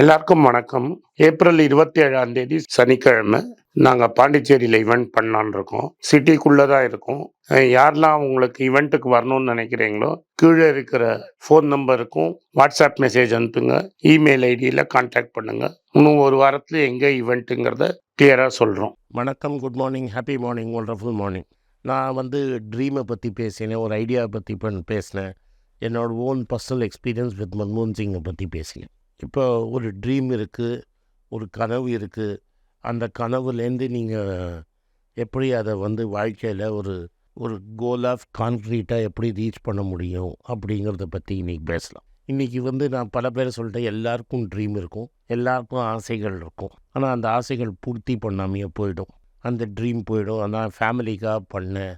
எல்லாருக்கும் வணக்கம். ஏப்ரல் இருபத்தி ஏழாம் தேதி சனிக்கிழமை நாங்கள் பாண்டிச்சேரியில் ஈவெண்ட் பண்ணலான்னு இருக்கோம். சிட்டிக்குள்ளே தான் இருக்கோம் யாரெல்லாம் உங்களுக்கு ஈவெண்ட்டுக்கு வரணும்னு நினைக்கிறீங்களோ கீழே இருக்கிற ஃபோன் நம்பருக்கும் வாட்ஸ்அப் மெசேஜ் அனுப்புங்க. இமெயில் ஐடியில் கான்டாக்ட் பண்ணுங்கள் இன்னும் ஒரு வாரத்தில் எங்கே ஈவெண்ட்டுங்கிறத கிளியராக சொல்கிறோம் வணக்கம் good morning happy morning wonderful morning நான் வந்து ட்ரீமை பற்றி பேசினேன் ஒரு ஐடியாவை பற்றி பேசினேன். என்னோட ஓன் பர்சனல் எக்ஸ்பீரியன்ஸ் வித் மன்மோகன் சிங்கை பற்றி பேசினேன். இப்போ ஒரு ட்ரீம் இருக்குது ஒரு கனவு இருக்குது அந்த கனவுலேருந்து நீங்கள் எப்படி அதை வந்து வாழ்க்கையில் ஒரு ஒரு கோல் ஆஃப் கான்க்ரீட்டாக எப்படி ரீச் பண்ண முடியும் அப்படிங்கிறத பற்றி இன்றைக்கி பேசலாம். இன்றைக்கி வந்து நான் பல பேர் சொல்லிட்டேன் எல்லாருக்கும் ட்ரீம் இருக்கும் எல்லாருக்கும் ஆசைகள் இருக்கும். ஆனால் அந்த ஆசைகள் பூர்த்தி பண்ணாமையே போயிடும். அந்த ட்ரீம் போயிடும். ஆனால் ஃபேமிலிக்காக பண்ணேன்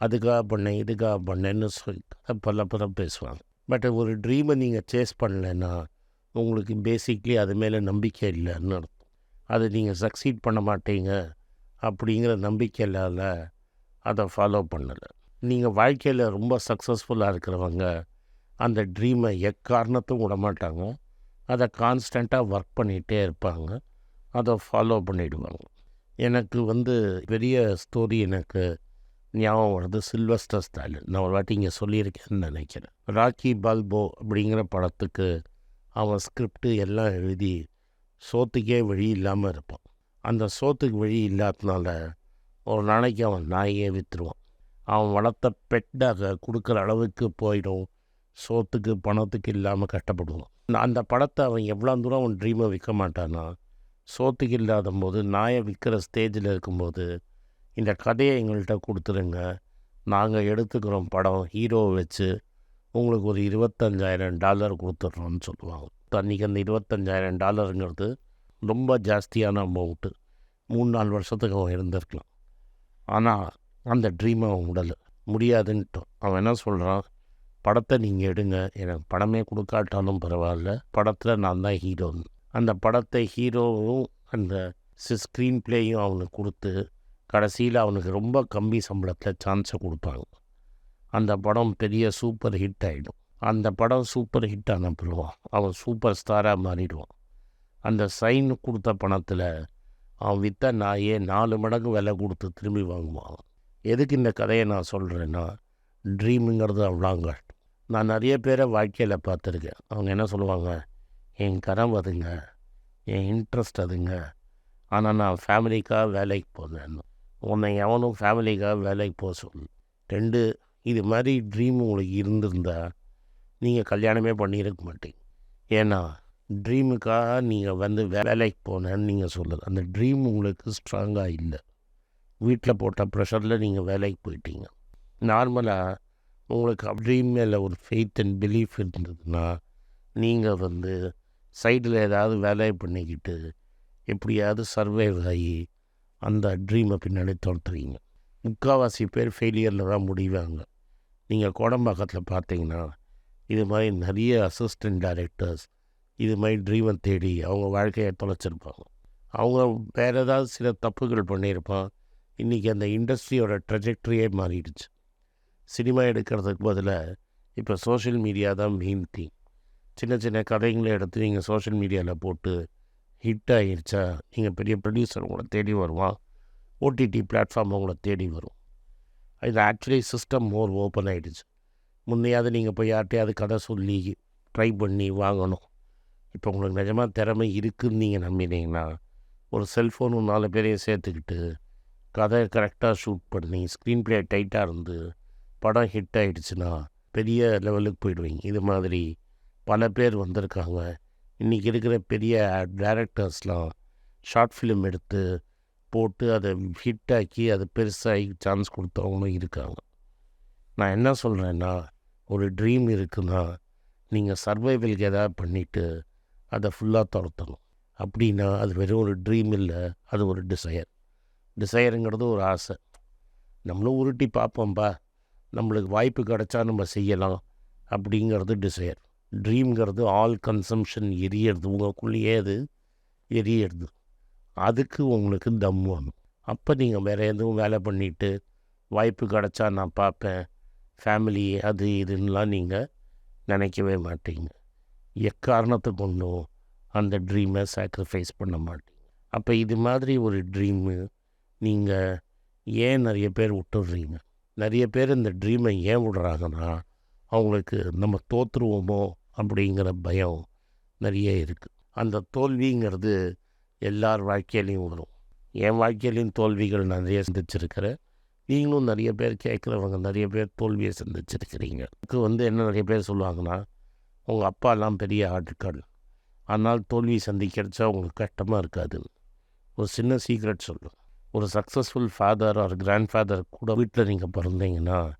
அதுக்காக பண்ணேன் இதுக்காக பண்ணேன்னு சொல்லி பல பல பேசுவாங்க. பட் ஒரு ட்ரீமை நீங்கள் சேஸ் பண்ணலைன்னா உங்களுக்கு பேசிக்லி அது மேலே நம்பிக்கை இல்லைன்னு அர்த்தம். அது நீங்கள் சக்சீட் பண்ண மாட்டீங்க அப்படிங்கிற நம்பிக்கை இல்லாத அதை ஃபாலோ பண்ணலை. நீங்கள் வாழ்க்கையில் ரொம்ப சக்ஸஸ்ஃபுல்லாக இருக்கிறவங்க அந்த ட்ரீமை எக்காரணத்தும் விட மாட்டாங்க. அதை கான்ஸ்டண்ட்டாக ஒர்க் பண்ணிகிட்டே இருப்பாங்க. அதை ஃபாலோ பண்ணிவிடுவாங்க எனக்கு வந்து பெரிய ஸ்டோரி எனக்கு ஞாபகம் வருது. சில்வஸ்டர் ஸ்டாலின் நான் ஒரு வாட்டி இங்கே சொல்லியிருக்கேன்னு நினைக்கிறேன். ராக்கி பால்போ அப்படிங்கிற படத்துக்கு அவன் ஸ்கிரிப்டு எல்லாம் எழுதி சோத்துக்கே வழி இல்லாமல் இருப்பான். அந்த சோத்துக்கு வழி இல்லாததுனால ஒரு நாளைக்கு அவன் நாயே விற்றுருவான் அவன் வளர்த்த பெட்டாக கொடுக்குற அளவுக்கு போயிடும். சோத்துக்கு பணத்துக்கு இல்லாமல் கஷ்டப்படுவான். நான் அந்த படத்தை அவன் எவ்வளோ தூரம் அவன் ட்ரீமை விற்க மாட்டான்னா சோத்துக்கு இல்லாத போது நாயை விற்கிற ஸ்டேஜில் இருக்கும்போது இந்த கதையை எங்கள்கிட்ட கொடுத்துருங்க. நாங்கள் எடுத்துக்கிறோம் படம் ஹீரோவை வச்சு உங்களுக்கு ஒரு இருபத்தஞ்சாயிரம் டாலர் கொடுத்துட்றோன்னு சொல்லுவாங்க. அன்றைக்கி அந்த இருபத்தஞ்சாயிரம் டாலருங்கிறது ரொம்ப ஜாஸ்தியான அமௌண்ட்டு மூணு நாலு வருஷத்துக்கு அவன் இருந்திருக்கலாம். ஆனால் அந்த ட்ரீமை அவன் விடலை முடியாதுன்ட்டோம் அவன் என்ன சொல்கிறான் படத்தை நீங்கள் எடுங்க. எனக்கு படமே கொடுக்காட்டாலும் பரவாயில்ல. படத்தில் நான் தான் ஹீரோன்னு அந்த படத்தை ஹீரோவும் அந்த ஸ்க்ரீன் பிளேயும் அவனுக்கு கொடுத்து கடைசியில் அவனுக்கு ரொம்ப கம்மி சம்பளத்தில் சான்ஸை கொடுப்பாங்க அந்த படம் பெரிய சூப்பர் ஹிட் ஆகிடும் அந்த படம் சூப்பர் ஹிட் ஆன அவன் சூப்பர் ஸ்டாராக மாறிடுவான். அந்த சைன் கொடுத்த பணத்தில் அவன் விற்ற நாயே நாலு மடங்கு விலை கொடுத்து திரும்பி வாங்குவான். எதுக்கு இந்த கதையை நான் சொல்கிறேன்னா ட்ரீமுங்கிறது அவ்வளோங்க. நான் நிறைய பேரை வாழ்க்கையில் பார்த்துருக்கேன். அவங்க என்ன சொல்லுவாங்க என் கனவு அதுங்க என் இன்ட்ரெஸ்ட் அதுங்க. ஆனால் நான் ஃபேமிலிக்காக வேலைக்கு போனேன் உன்னை எவனும் ஃபேமிலிக்காக வேலைக்கு போக சொல்லு. ரெண்டு இது மாதிரி ட்ரீம் உங்களுக்கு இருந்திருந்தா நீங்கள் கல்யாணமே பண்ணியிருக்க மாட்டீங்க. ஏன்னா ட்ரீமுக்காக நீங்கள் வந்து வேலைக்கு போனேன்னு நீங்கள் சொல்லுது அந்த ட்ரீம் உங்களுக்கு ஸ்ட்ராங்காக இல்லை. வீட்டில் போட்ட ப்ரெஷரில் நீங்கள் வேலைக்கு போயிட்டீங்க. நார்மலாக உங்களுக்கு ட்ரீம் மேலே ஒரு ஃபெய்த் அண்ட் பிலீஃப் இருந்ததுன்னா நீங்கள் வந்து சைடில் ஏதாவது வேலையை பண்ணிக்கிட்டு எப்படியாவது சர்வைவ் ஆகி அந்த ட்ரீமை பின்னாடி தொடர்த்துறீங்க முக்கால்வாசி பேர் ஃபெயிலியரில் தான் முடிவாங்க. நீங்கள் கோடம்பாக்கத்தில் பார்த்தீங்கன்னா இது மாதிரி நிறைய அசிஸ்டன்ட் டைரக்டர்ஸ் இது மாதிரி ட்ரீவன் தேடி அவங்க வாழ்க்கையை தொலைச்சிருப்பாங்க. அவங்க வேறு ஏதாவது சில தப்புகள் பண்ணியிருப்பான். இன்றைக்கி அந்த இண்டஸ்ட்ரியோட ட்ரெஜெக்டரியே மாறிடுச்சு. சினிமா எடுக்கிறதுக்கு பதிலாக இப்போ சோஷியல் மீடியா தான் மெயின் திங் சின்ன சின்ன கதைங்களை எடுத்து நீங்கள் சோஷியல் மீடியாவில் போட்டு ஹிட் ஆகிருச்சா நீங்கள் பெரிய ப்ரொடியூசர் உங்களை தேடி வருவான். ஓடிடி பிளாட்ஃபார்ம் உங்களை தேடி வரும். இது ஆக்சுவலி சிஸ்டம் மோர் ஓப்பன் ஆகிடுச்சு முன்னையாவது நீங்கள் போய் யார்ட்டையாவது கதை சொல்லி ட்ரை பண்ணி வாங்கணும். இப்போ உங்களுக்கு நிஜமாக திறமை இருக்குதுன்னு நீங்கள் நம்பினீங்கன்னா ஒரு செல்ஃபோன் நாலு பேரையும் சேர்த்துக்கிட்டு கதை கரெக்டாக ஷூட் பண்ணி ஸ்க்ரீன் ப்ளே டைட்டாக இருந்து படம் ஹிட் ஆகிடுச்சுன்னா பெரிய லெவலுக்கு போயிடுவீங்க. இது மாதிரி பல பேர் வந்திருக்காங்க. இன்றைக்கி இருக்கிற பெரிய டேரக்டர்ஸ்லாம் ஷார்ட் ஃபிலிம் எடுத்து போட்டு அதை ஹிட்டாக்கி ஆக்கி அதை பெருசாகி சான்ஸ் கொடுத்தவங்களும் இருக்காங்க. நான் என்ன சொல்கிறேன்னா ஒரு ட்ரீம் இருக்குன்னா நீங்கள் சர்வைவலுக்கு எதாவது பண்ணிவிட்டு அதை ஃபுல்லாக துரத்தணும். அப்படின்னா அது வெறும் ஒரு ட்ரீம் இல்லை அது ஒரு டிசையர் டிசையருங்கிறது ஒரு ஆசை. நம்மளும் உருட்டி பார்ப்போம்ப்பா நம்மளுக்கு வாய்ப்பு கிடச்சா நம்ம செய்யலாம் அப்படிங்கிறது டிசையர் ட்ரீம்ங்கிறது ஆல் கன்சம்ஷன் எரியறது உங்களுக்குள்ளேயே அது எரியறது. அதுக்கு உங்களுக்கு தம் வேணும். அப்போ நீங்கள் வேறு எதுவும் வேலை பண்ணிவிட்டு வாய்ப்பு கிடச்சா நான் பார்ப்பேன். ஃபேமிலி அது இதுன்னெலாம் நீங்கள் நினைக்கவே மாட்டீங்க. எக்காரணத்தை கொண்டும் அந்த ட்ரீமை சாக்ரிஃபைஸ் பண்ண மாட்டீங்க. அப்போ இது மாதிரி ஒரு ட்ரீமு நீங்கள் ஏன் நிறைய பேர் விட்டுடுறீங்க? நிறைய பேர் இந்த ட்ரீமை ஏன் விடுறாங்கன்னா அவங்களுக்கு நம்ம தோற்றுருவோமோ அப்படிங்கிற பயம் நிறைய இருக்குது அந்த தோல்விங்கிறது எல்லார் வாழ்க்கையிலையும் வரும் என் வாழ்க்கையிலையும் தோல்விகள் நிறைய சந்திச்சிருக்கிறேன். நீங்களும் நிறைய பேர் கேட்குறவங்க நிறைய பேர் தோல்வியை சந்திச்சிருக்கிறீங்க. அதுக்கு வந்து என்ன நிறைய பேர் சொல்லுவாங்கன்னா உங்கள் அப்பாலாம் பெரிய ஆட்கள். ஆனால் தோல்வி சந்திக்கிறச்சா உங்களுக்கு கஷ்டமாக இருக்காது. ஒரு சின்ன சீக்ரெட் சொல்லும். ஒரு successful father or grandfather கூட வீட்டில் நீங்கள் பிறந்தீங்கன்னா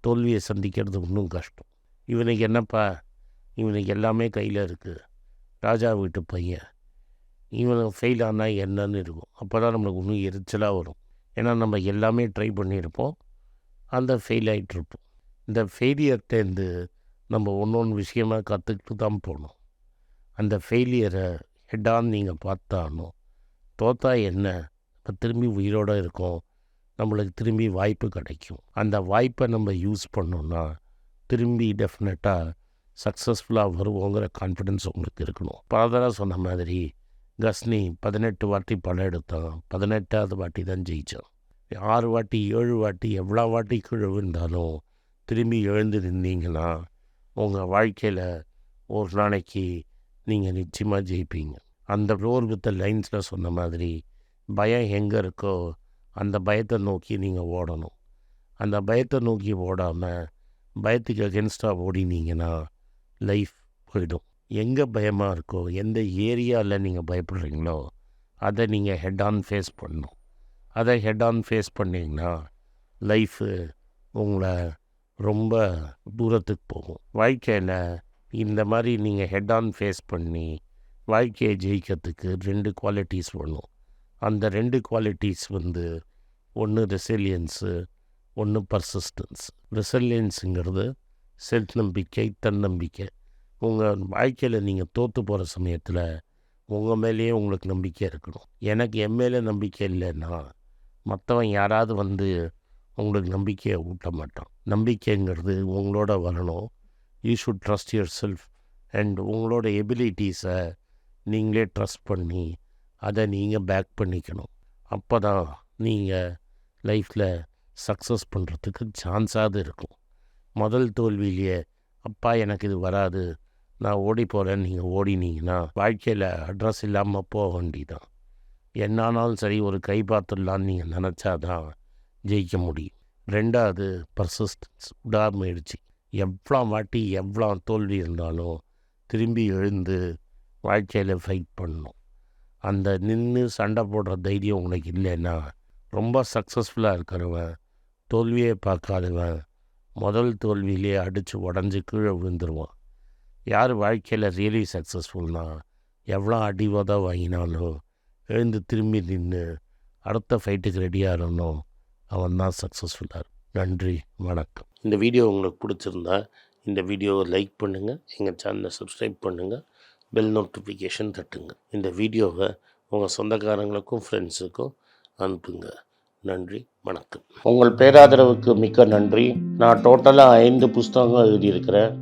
தோல்வியை சந்திக்கிறது இன்னும் கஷ்டம். இவனுக்கு என்னப்பா? இவனுக்கு எல்லாமே கையில் இருக்குது ராஜா வீட்டு பையன். இவன் ஃபெயில் ஆனால் என்னன்னு இருக்கும். அப்போ தான் நம்மளுக்கு இன்னும் எரிச்சலாக வரும். ஏன்னா நம்ம எல்லாமே ட்ரை பண்ணியிருப்போம். அந்த ஃபெயில் ஆகிட்டுருப்போம் இந்த ஃபெயிலியர்கிட்டேருந்து நம்ம ஒன்று ஒன்று விஷயமாக கற்றுக்கிட்டு தான் போகணும். அந்த ஃபெயிலியரை ஹெட்டான் நீங்கள் பார்த்தாலும் தோத்தா என்ன? இப்போ திரும்பி உயிரோடு இருக்கோம். நம்மளுக்கு திரும்பி வாய்ப்பு கிடைக்கும். அந்த வாய்ப்பை நம்ம யூஸ் பண்ணோம்னா திரும்பி டெஃபினட்டாக சக்ஸஸ்ஃபுல்லாக வருவோங்கிற கான்ஃபிடென்ஸ் உங்களுக்கு இருக்கணும். பலதடவை சொன்ன மாதிரி கஸ்னி பதினெட்டு வாட்டி படம் எடுத்தான். பதினெட்டாவது வாட்டி தான் ஜெயித்தான் ஆறு வாட்டி ஏழு வாட்டி எவ்வளோ வாட்டி கீழே விழுந்தாலும் திரும்பி எழுந்து நின்றீங்கன்னா உங்கள் வாழ்க்கையில் ஒரு நாளைக்கு நீங்கள் நிச்சயமாக ஜெயிப்பீங்க. அந்த ரோல் வித் லைன்ஸில் சொன்ன மாதிரி பயம் எங்கே இருக்கோ அந்த பயத்தை நோக்கி நீங்கள் ஓடணும். அந்த பயத்தை நோக்கி ஓடாமல் பயத்துக்கு அகென்ஸ்டாக ஓடினீங்கன்னா லைஃப் போயிடும். எங்கே பயமாக இருக்கோ எந்த ஏரியாவில் நீங்கள் பயப்படுறீங்களோ அதை நீங்கள் ஹெட் ஆன் ஃபேஸ் பண்ணணும். அதை ஹெட் ஆன் ஃபேஸ் பண்ணிங்கன்னா லைஃபு உங்களை ரொம்ப தூரத்துக்கு போகும். வாழ்க்கையில் இந்த மாதிரி நீங்கள் ஹெட் ஆன் ஃபேஸ் பண்ணி வாழ்க்கையை ஜெயிக்கிறதுக்கு ரெண்டு குவாலிட்டிஸ் வேணும். அந்த ரெண்டு குவாலிட்டிஸ் வந்து ஒன்று ரெசிலியன்ஸு ஒன்று பர்சிஸ்டன்ஸ் ரெசிலியன்ஸுங்கிறது செல்ஃப் நம்பிக்கை தன்னம்பிக்கை. உங்கள் வாழ்க்கையில் நீங்கள் தோற்று போகிற சமயத்தில் உங்கள் மேலேயே உங்களுக்கு நம்பிக்கை இருக்கணும். எனக்கு என் மேலே நம்பிக்கை இல்லைன்னா மற்றவன் யாராவது வந்து உங்களுக்கு நம்பிக்கையை ஊட்ட மாட்டான். நம்பிக்கைங்கிறது உங்களோட வரணும். You should trust yourself and உங்களோட எபிலிட்டிஸை நீங்களே ட்ரஸ்ட் பண்ணி அதை நீங்கள் பேக் பண்ணிக்கணும். அப்போ தான் நீங்கள் லைஃப்பில் சக்ஸஸ் பண்ணுறதுக்கு சான்ஸாவது இருக்கும். முதல் தோல்வியிலேயே அப்பா எனக்கு இது வராது. நான் ஓடி போகிறேன் நீங்கள் ஓடினீங்கன்னா வாழ்க்கையில் அட்ரஸ் இல்லாமல் போக வேண்டிதான் என்னானாலும் சரி ஒரு கை பார்த்துடலான்னு நீங்கள் நினச்சாதான் ஜெயிக்க முடியும். ரெண்டாவது பர்சிஸ்டன்ஸ் விடாமுயற்சி எவ்வளோ வாட்டி எவ்வளோ தோல்வி இருந்தாலும் திரும்பி எழுந்து வாழ்க்கையில் ஃபைட் பண்ணணும். அந்த நின்று சண்டை போடுற தைரியம் உனக்கு இல்லைன்னா ரொம்ப சக்ஸஸ்ஃபுல்லாக இருக்கிறவன் தோல்வியே பார்க்காதவன் முதல் தோல்வியிலே அடித்து உடஞ்சி கீழே விழுந்துருவான். யார் வாழ்க்கையில் ரியலி சக்ஸஸ்ஃபுல்னா எவ்வளோ அடிவதாக வாங்கினாலும் எழுந்து திரும்பி நின்று அடுத்த ஃபைட்டுக்கு ரெடியாக இருந்தோம் அவன் தான் சக்ஸஸ்ஃபுல்லாக நன்றி வணக்கம். இந்த வீடியோ உங்களுக்கு பிடிச்சிருந்தா இந்த வீடியோவை லைக் பண்ணுங்கள் எங்கள் சேனலை சப்ஸ்கிரைப் பண்ணுங்கள் பெல் நோட்டிஃபிகேஷன் தட்டுங்க. இந்த வீடியோவை உங்கள் சொந்தக்காரங்களுக்கும் ஃப்ரெண்ட்ஸுக்கும் அனுப்புங்க. நன்றி வணக்கம். உங்கள் பேராதரவுக்கு மிக்க நன்றி. நான் டோட்டலாக ஐந்து புஸ்தகங்கள் எழுதியிருக்கிறேன்.